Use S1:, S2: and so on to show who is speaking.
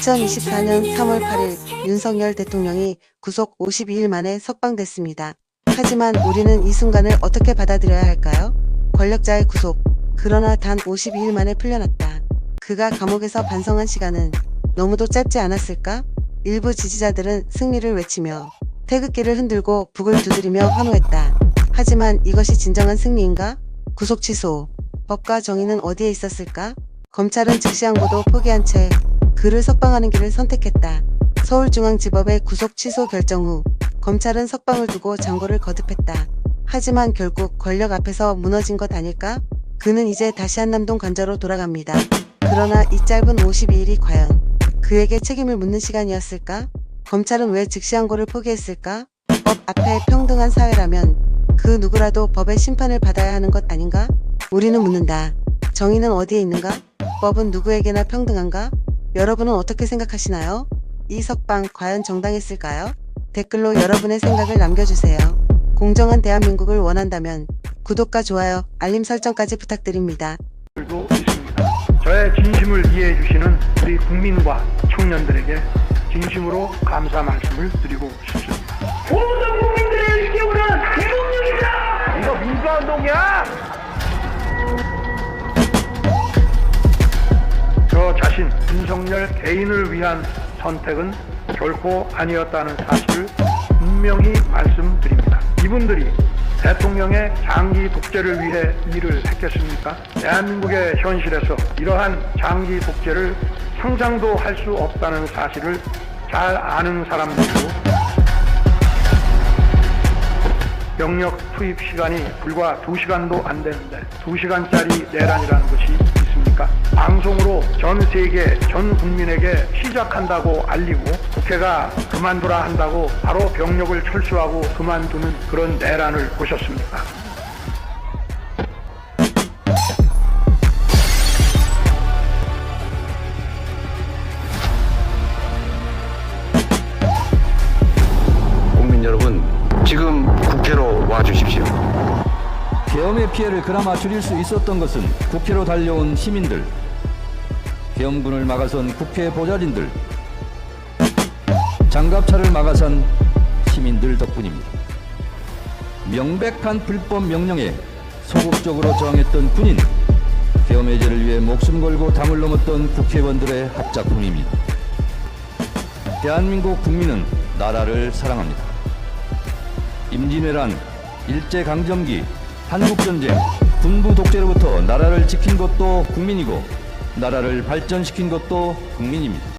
S1: 2024년 3월 8일 윤석열 대통령이 구속 52일 만에 석방됐습니다. 하지만 우리는 이 순간을 어떻게 받아들여야 할까요? 권력자의 구속. 그러나 단 52일 만에 풀려났다. 그가 감옥에서 반성한 시간은 너무도 짧지 않았을까? 일부 지지자들은 승리를 외치며 태극기를 흔들고 북을 두드리며 환호했다. 하지만 이것이 진정한 승리인가? 구속 취소. 법과 정의는 어디에 있었을까? 검찰은 즉시 항고도 포기한 채 그를 석방하는 길을 선택했다. 서울중앙지법의 구속 취소 결정 후 검찰은 석방을 두고 장고를 거듭했다. 하지만 결국 권력 앞에서 무너진 것 아닐까? 그는 이제 다시 한남동 관저로 돌아갑니다. 그러나 이 짧은 52일이 과연 그에게 책임을 묻는 시간이었을까? 검찰은 왜 즉시항고를 포기했을까? 법 앞에 평등한 사회라면 그 누구라도 법의 심판을 받아야 하는 것 아닌가? 우리는 묻는다. 정의는 어디에 있는가? 법은 누구에게나 평등한가? 여러분은 어떻게 생각하시나요? 이 석방 과연 정당했을까요? 댓글로 여러분의 생각을 남겨주세요. 공정한 대한민국을 원한다면 구독과 좋아요, 알림 설정까지 부탁드립니다.
S2: 저의 진심을 이해해 주시는 우리 국민과 청년들에게 진심으로 감사 말씀을 드리고 싶습니다. 개인을 위한 선택은 결코 아니었다는 사실을 분명히 말씀드립니다. 이분들이 대통령의 장기 독재를 위해 일을 했겠습니까? 대한민국의 현실에서 이러한 장기 독재를 상상도 할 수 없다는 사실을 잘 아는 사람들이고 병력 투입 시간이 불과 2시간도 안 되는데 2시간짜리 내란이라는 것이 있습니까? 방송으로 전 세계, 전 국민에게 시작한다고 알리고 국회가 그만두라 한다고 바로 병력을 철수하고 그만두는 그런 내란을 보셨습니까?
S3: 국민 여러분, 지금 국회로 와 주십시오.
S4: 계엄의 피해를 그나마 줄일 수 있었던 것은 국회로 달려온 시민들, 계엄군을 막아선 국회 보좌진들, 장갑차를 막아선 시민들 덕분입니다. 명백한 불법 명령에 소극적으로 저항했던 군인, 계엄 해제를 위해 목숨 걸고 담을 넘었던 국회의원들의 합작품입니다. 대한민국 국민은 나라를 사랑합니다. 임진왜란, 일제강점기, 한국전쟁, 군부 독재로부터 나라를 지킨 것도 국민이고 나라를 발전시킨 것도 국민입니다.